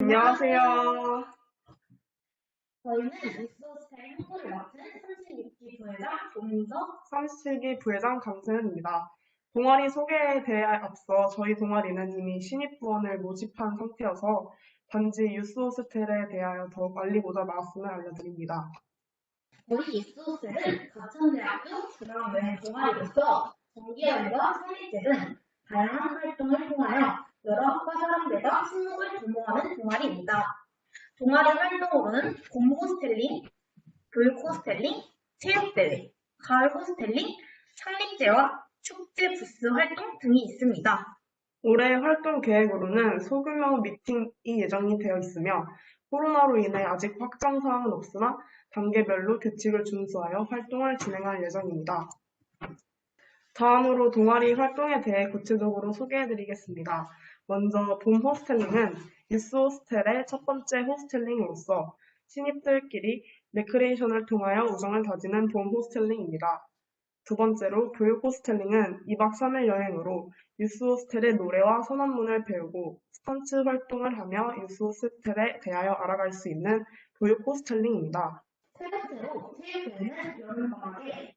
안녕하세요. 저희는 리소스타일 홍보를 맡은 36기 부회장 조민석 37기 부회장 강세현입니다. 동아리 소개에 대해 앞서 저희 동아리는 이미 신입 부원을 모집한 상태여서 단지 유스 호스텔에 대하여 더욱 알리고자 나왔음을 알려드립니다. 저희 리소스는 가천대학교 중앙여행 동아리로서 정기여행과 성립제 등 다양한 활동을 통하여 여러 학과 사람들과 친목을 도모하는 동아리입니다. 동아리 활동으로는 봄 호스텔링, 교육 호스텔링, 체육대회, 가을 호스텔링, 창립제와 축제 부스 활동 등이 있습니다. 올해 활동 계획으로는 소규모 미팅이 예정이 되어 있으며 코로나로 인해 아직 확정 사항은 없으나 단계별로 규칙을 준수하여 활동을 진행할 예정입니다. 다음으로 동아리 활동에 대해 구체적으로 소개해드리겠습니다. 먼저 봄 호스텔링은 유스 호스텔의 첫 번째 호스텔링으로서 신입들끼리 레크레이션을 통하여 우정을 다지는 봄 호스텔링입니다. 두 번째로 교육 호스텔링은 2박 3일 여행으로 유스 호스텔의 노래와 선언문을 배우고 스턴트 활동을 하며 유스 호스텔에 대하여 알아갈 수 있는 교육 호스텔링입니다. 세 번째로 체육대회는 여름방학에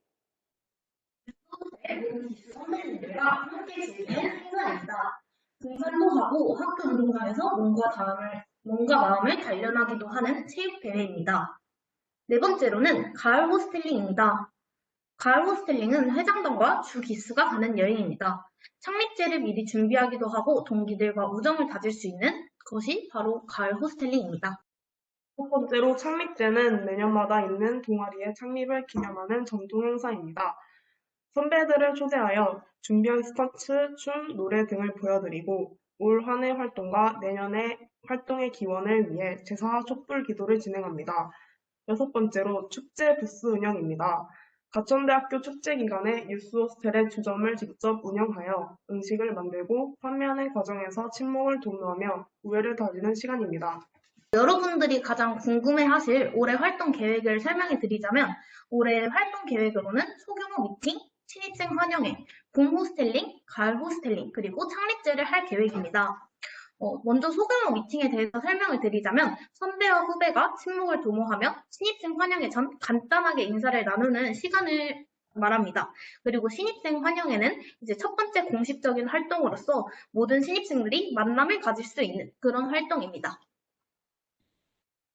유소스의 모든 기수 선배님들과 함께 즐기는 행사입니다. 등산도 하고 학교 운동장에서 몸과 다음을, 몸과 마음을 단련하기도 하는 체육 대회입니다. 네 번째로는 가을 호스텔링입니다. 가을 호스텔링은 회장단과 주 기수가 가는 여행입니다. 창립제를 미리 준비하기도 하고 동기들과 우정을 다질 수 있는 것이 바로 가을 호스텔링입니다. 첫 번째로 창립제는 매년마다 있는 동아리의 창립을 기념하는 전통 행사입니다. 선배들을 초대하여 준비한 스턴트, 춤, 노래 등을 보여드리고 올 한 해 활동과 내년의 활동의 기원을 위해 제사 촛불 기도를 진행합니다. 여섯 번째로 축제 부스 운영입니다. 가천대학교 축제 기간에 유스 호스텔의 주점을 직접 운영하여 음식을 만들고 판매하는 과정에서 친목을 도모하며 우애를 다지는 시간입니다. 여러분들이 가장 궁금해하실 올해 활동 계획을 설명해 드리자면 올해 활동 계획으로는 소규모 미팅, 신입생 환영회, 봄 호스텔링, 가을 호스텔링, 그리고 창립제를 할 계획입니다. 어, 먼저 소규모 미팅에 대해서 설명을 드리자면 선배와 후배가 친목을 도모하며 신입생 환영회 전 간단하게 인사를 나누는 시간을 말합니다. 그리고 신입생 환영회는 이제 첫 번째 공식적인 활동으로서 모든 신입생들이 만남을 가질 수 있는 그런 활동입니다.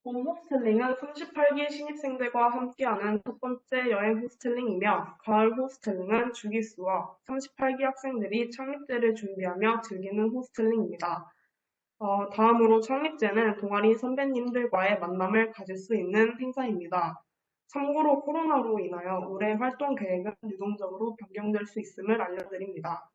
봄 호스텔링은 38기 신입생들과 함께하는 첫 번째 여행 호스텔링이며 가을 호스텔링은 주기수와 38기 학생들이 창립제를 준비하며 즐기는 호스텔링입니다. 어, 다음으로 창립제는 동아리 선배님들과의 만남을 가질 수 있는 행사입니다. 참고로 코로나로 인하여 올해 활동 계획은 유동적으로 변경될 수 있음을 알려드립니다.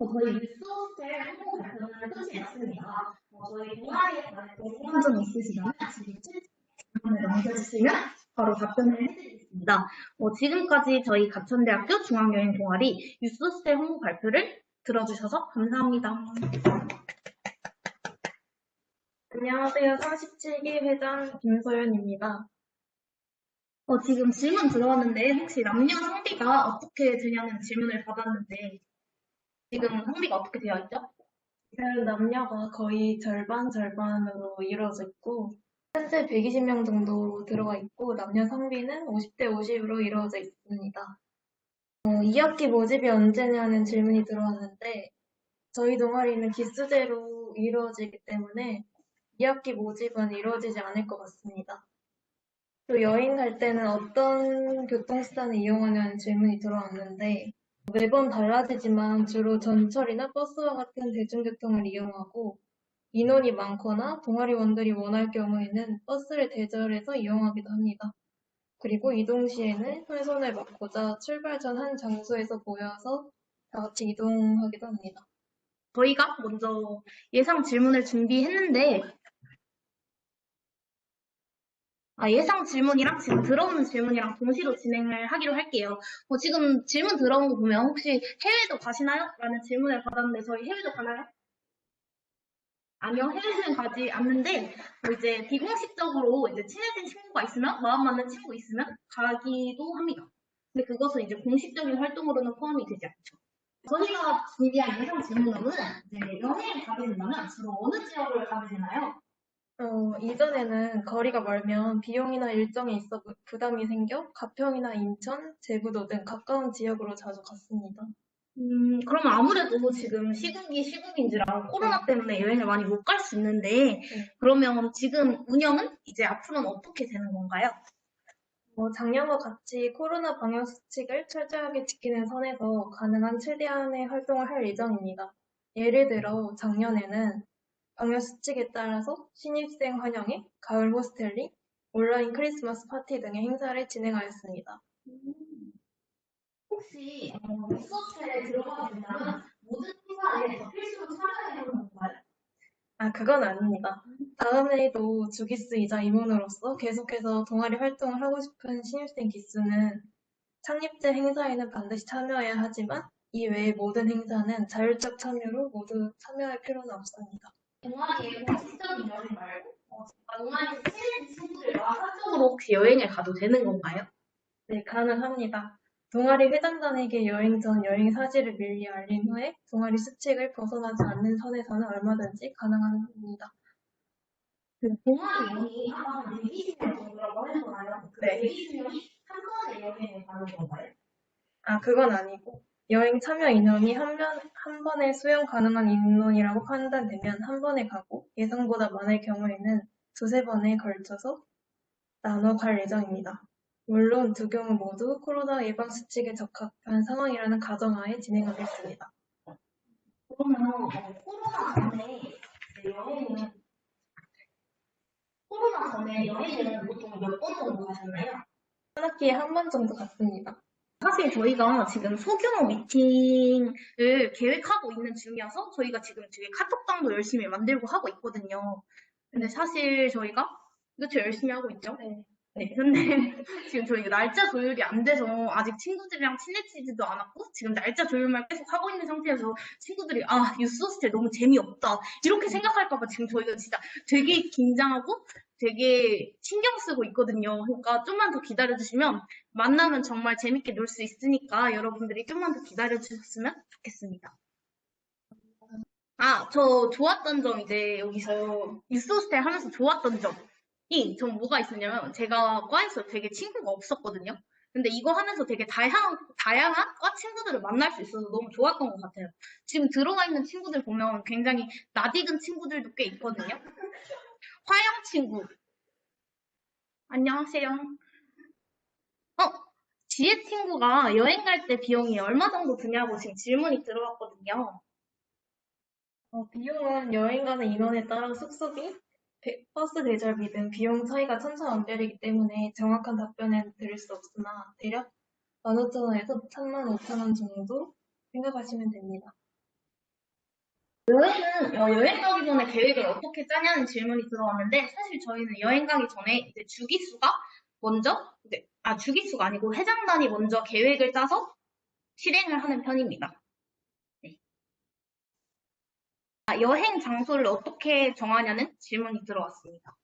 어, 저희 뉴스 호스텔 홍보 발표는 끝이 났습니다. 어, 저희 동아리에 관해 궁금한 점 있으시면 지금 질문을 남겨주시면 바로 답변을 해드리겠습니다. 어, 지금까지 저희 가천대학교 중앙여행 동아리 뉴스호스텔 홍보 발표를 들어주셔서 감사합니다. 안녕하세요. 37기 회장 김소연입니다. 어, 지금 질문 들어왔는데 혹시 남녀 성비가 어떻게 되냐는 질문을 받았는데 지금 성비가 어떻게 되어 있죠? 그 남녀가 거의 절반 절반으로 이루어져 있고 현재 120명 정도 들어가 있고 남녀 성비는 50대 50으로 이루어져 있습니다. 어, 2학기 모집이 언제냐는 질문이 들어왔는데 저희 동아리는 기수제로 이루어지기 때문에 2학기 모집은 이루어지지 않을 것 같습니다. 또 여행 갈 때는 어떤 교통수단을 이용하냐는 질문이 들어왔는데 매번 달라지지만 주로 전철이나 버스와 같은 대중교통을 이용하고 인원이 많거나 동아리원들이 원할 경우에는 버스를 대절해서 이용하기도 합니다. 그리고 이동 시에는 훼손을 막고자 출발 전 한 장소에서 모여서 다 같이 이동하기도 합니다. 저희가 먼저 예상 질문을 준비했는데 아, 예상 질문이랑 지금 들어오는 질문이랑 동시로 진행을 하기로 할게요. 어, 지금 질문 들어온 거 보면 혹시 해외도 가시나요? 라는 질문을 받았는데 저희 해외도 가나요? 아니요, 해외는 가지 않는데 뭐 이제 비공식적으로 이제 친해진 친구가 있으면 마음 맞는 친구 있으면 가기도 합니다. 근데 그것은 이제 공식적인 활동으로는 포함이 되지 않죠. 저희가 준비한 예상 질문으로는 이제 여행을 가게 된다면 주로 어느 지역을 가게 되나요? 어, 이전에는 거리가 멀면 비용이나 일정에 있어 부- 부담이 생겨 가평이나 인천, 제주도 등 가까운 지역으로 자주 갔습니다. 음, 그러면 아무래도 지금 시국이 시국인지라 코로나 때문에 여행을 많이 못 갈 수 있는데, 그러면 지금 운영은 이제 앞으로는 어떻게 되는 건가요? 어, 작년과 같이 코로나 방역 수칙을 철저하게 지키는 선에서 가능한 최대한의 활동을 할 예정입니다. 예를 들어 작년에는 방역 수칙에 따라서 신입생 환영회, 가을 호스텔링, 온라인 크리스마스 파티 등의 행사를 진행하였습니다. 혹시 어, 수업에 들어가게 된다면 모든 행사에 다 필수로 참여해야 하는 건가요? 아, 그건 아닙니다. 다음 해에도 주기수이자 임원으로서 계속해서 동아리 활동을 하고 싶은 신입생 기수는 창립제 행사에는 반드시 참여해야 하지만 이 외의 모든 행사는 자율적 참여로 모두 참여할 필요는 없습니다. 동아리에 공식적인 여행 말고, 어, 동아리에서 친한 친구들과 사적으로 혹시 여행을 가도 되는 건가요? 네, 가능합니다. 동아리 회장단에게 여행 전 여행 사실을 미리 알린 후에 동아리 수칙을 벗어나지 않는 선에서는 얼마든지 가능합니다. 그 동아리 여행이 아마 120명 정도라고 하셨잖아요. 그 네. 120명이 한 번에 여행을 가는 건가요? 아, 그건 아니고 여행 참여 인원이 한, 번, 한 번에 수용 가능한 인원이라고 판단되면 한 번에 가고 예상보다 많을 경우에는 두세 번에 걸쳐서 나눠 갈 예정입니다. 물론 두 경우 모두 코로나 예방 수칙에 적합한 상황이라는 가정하에 진행하겠습니다. 그러면 어, 코로나 전에 여행은 코로나 전에 여행은 보통 몇 번 정도 가셨나요? 한 학기에 한 번 정도 갔습니다. 사실 저희가 지금 소규모 미팅을 계획하고 있는 중이어서 저희가 지금 되게 카톡방도 열심히 만들고 하고 있거든요. 근데 사실 저희가 그쵸 열심히 하고 있죠. 네. 네, 근데 지금 저희 날짜 조율이 안 돼서 아직 친구들이랑 친해지지도 않았고 지금 날짜 조율만 계속 하고 있는 상태여서 친구들이 아 유스 호스텔 너무 재미없다 이렇게 생각할까봐 지금 저희가 진짜 되게 긴장하고 되게 신경 쓰고 있거든요. 그러니까 좀만 더 기다려주시면 만나면 정말 재밌게 놀 수 있으니까 여러분들이 좀만 더 기다려주셨으면 좋겠습니다. 아, 저 좋았던 점 이제 여기서 유스 호스텔 하면서 좋았던 점이 전 뭐가 있었냐면 제가 과에서 되게 친구가 없었거든요. 근데 이거 하면서 되게 다양한, 다양한 과 친구들을 만날 수 있어서 너무 좋았던 것 같아요. 지금 들어와 있는 친구들 보면 굉장히 낯익은 친구들도 꽤 있거든요. 화영 친구. 안녕하세요. 어, 지혜 친구가 여행 갈 때 비용이 얼마 정도 드냐고 지금 질문이 들어왔거든요. 어, 비용은 여행 가는 인원에 따라 숙소비, 배- 버스 대절비 등 비용 차이가 천차만별이기 때문에 정확한 답변은 드릴 수 없으나 대략 15,000원에서 35,000원 정도 생각하시면 됩니다. 여행은 어, 여행 가기 전에 계획을 어떻게 짜냐는 질문이 들어왔는데 사실 저희는 여행 가기 전에 이제 주기수가 먼저 이제 아 주기수가 아니고 회장단이 먼저 계획을 짜서 실행을 하는 편입니다. 네. 아, 여행 장소를 어떻게 정하냐는 질문이 들어왔습니다.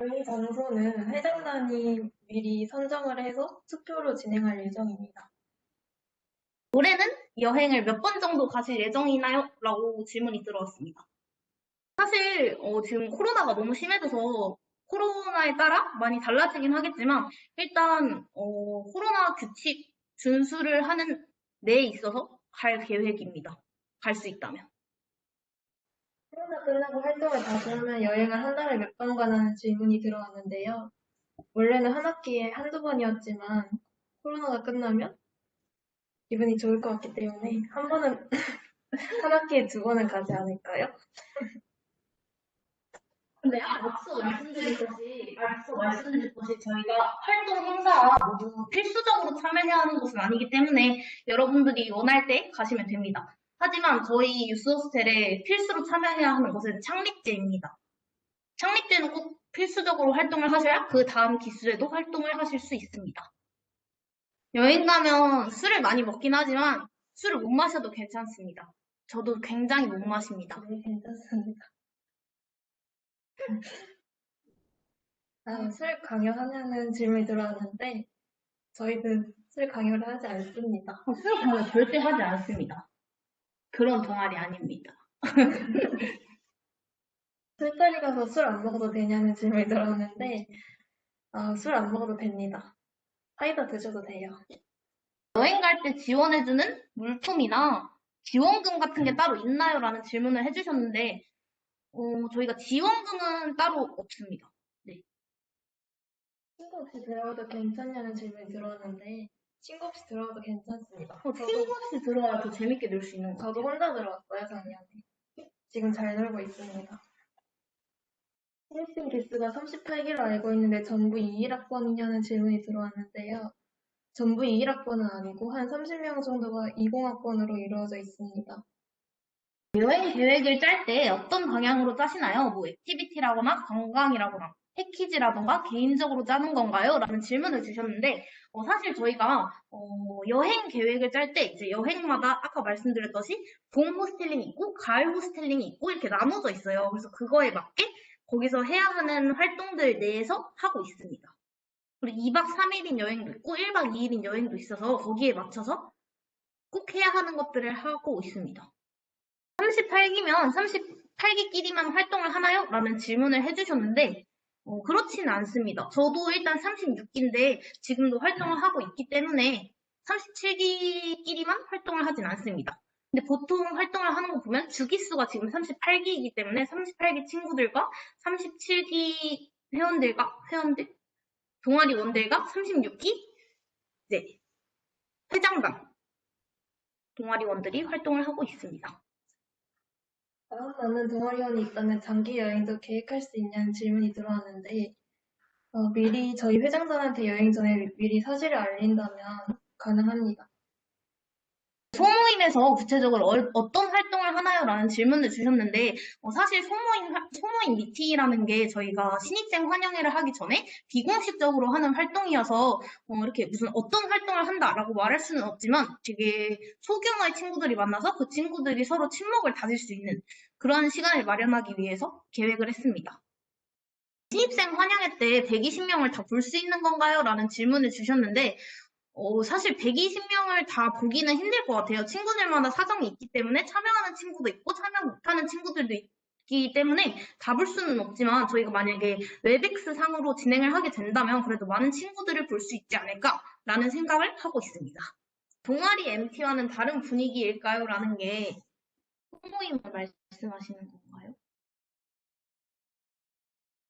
여행 장소는 회장단이 미리 선정을 해서 투표로 진행할 예정입니다. 올해는 여행을 몇 번 정도 가실 예정이나요? 라고 질문이 들어왔습니다. 사실 어, 지금 코로나가 너무 심해져서 코로나에 따라 많이 달라지긴 하겠지만 일단 어, 코로나 규칙 준수를 하는 데에 있어서 갈 계획입니다. 갈 수 있다면. 코로나 끝나고 활동을 다시 하면 여행을 한 달에 몇 번 가나는 질문이 들어왔는데요. 원래는 한 학기에 한두 번이었지만 코로나가 끝나면 기분이 좋을 것 같기 때문에 한 번은 한 학기에 두 번은 가지 않을까요? 근데 앞서 말씀드렸듯이, 앞서 말씀드렸듯이 저희가 활동 행사와 모두 필수적으로 참여해야 하는 것은 아니기 때문에 여러분들이 원할 때 가시면 됩니다. 하지만 저희 유스호스텔에 필수로 참여해야 하는 것은 창립제입니다. 창립제는 꼭 필수적으로 활동을 하셔야 그 다음 기수에도 활동을 하실 수 있습니다. 여행 가면 술을 많이 먹긴 하지만 술을 못 마셔도 괜찮습니다. 저도 굉장히 못 마십니다. 네, 괜찮습니다. 아, 술 강요하냐는 질문이 들어왔는데 저희는 술 강요를 하지 않습니다. 술 강요 절대 하지 않습니다. 그런 동아리 아닙니다. 술자리 가서 술 안 먹어도 되냐는 질문이 들어왔는데 아, 술안 먹어도 됩니다. 사이다 드셔도 돼요. 여행 갈 때 지원해주는 물품이나 지원금 같은 게 따로 있나요? 라는 질문을 해주셨는데, 어, 저희가 지원금은 따로 없습니다. 친구 없이 들어가도 괜찮냐는 질문이 들어왔는데 친구 없이 들어가도 괜찮습니다. 어, 친구 없이 들어와야 더 재밌게 놀 수 있는 것 저도 같아요. 혼자 들어왔어요, 작년에. 지금 잘 놀고 있습니다. 신입생 개수가 38기로 알고 있는데 전부 21학번이냐는 질문이 들어왔는데요. 전부 21학번은 아니고 한 30명 정도가 20학번으로 이루어져 있습니다. 여행 계획을 짤 때 어떤 방향으로 짜시나요? 뭐 액티비티라거나 관광이라거나 패키지라던가 개인적으로 짜는 건가요? 라는 질문을 주셨는데 어, 사실 저희가 어, 여행 계획을 짤 때 이제 여행마다 아까 말씀드렸듯이 봄 호스텔링이 있고 가을 호스텔링이 있고 이렇게 나눠져 있어요. 그래서 그거에 맞게 거기서 해야 하는 활동들 내에서 하고 있습니다. 그리고 2박 3일인 여행도 있고 1박 2일인 여행도 있어서 거기에 맞춰서 꼭 해야 하는 것들을 하고 있습니다. 38기면 38기끼리만 활동을 하나요? 라는 질문을 해주셨는데, 어, 그렇지는 않습니다. 저도 일단 36기인데 지금도 활동을 하고 있기 때문에 37기끼리만 활동을 하진 않습니다. 근데 보통 활동을 하는 거 보면 주기수가 지금 38기이기 때문에 38기 친구들과 37기 회원들과 회원들, 동아리 원들과 36기 네, 회장단 동아리 원들이 활동을 하고 있습니다. 아, 나는 동아리원이 있다면 장기 여행도 계획할 수 있냐는 질문이 들어왔는데 어, 미리 저희 회장단한테 여행 전에 미리 사실을 알린다면 가능합니다. 소모임에서 구체적으로 얼- 어떤 활동을 하나요? 라는 질문을 주셨는데, 어, 사실 소모임, 화- 소모임 미팅이라는 게 저희가 신입생 환영회를 하기 전에 비공식적으로 하는 활동이어서, 어, 이렇게 무슨 어떤 활동을 한다라고 말할 수는 없지만 되게 소규모의 친구들이 만나서 그 친구들이 서로 친목을 다질 수 있는 그런 시간을 마련하기 위해서 계획을 했습니다. 신입생 환영회 때 120명을 다 볼 수 있는 건가요? 라는 질문을 주셨는데, 어, 사실 120명을 다 보기는 힘들 것 같아요. 친구들마다 사정이 있기 때문에 참여하는 친구도 있고 참여 못하는 친구들도 있기 때문에 다볼 수는 없지만 저희가 만약에 웹엑스 상으로 진행을 하게 된다면 그래도 많은 친구들을 볼 수 있지 않을까라는 생각을 하고 있습니다. 동아리 MT와는 다른 분위기일까요? 라는 게 소모임을 말씀하시는 건가요?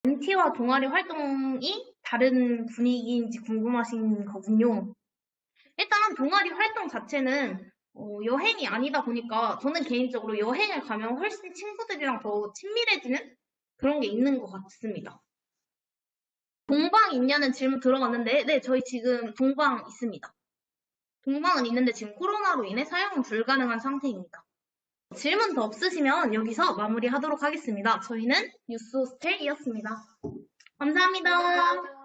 MT와 동아리 활동이 다른 분위기인지 궁금하신 거군요. 일단 동아리 활동 자체는 어, 여행이 아니다 보니까 저는 개인적으로 여행을 가면 훨씬 친구들이랑 더 친밀해지는 그런 게 있는 것 같습니다. 동방 있냐는 질문 들어갔는데 네 저희 지금 동방 있습니다. 동방은 있는데 지금 코로나로 인해 사용은 불가능한 상태입니다. 질문 더 없으시면 여기서 마무리하도록 하겠습니다. 저희는 뉴스 호스텔이었습니다. 감사합니다.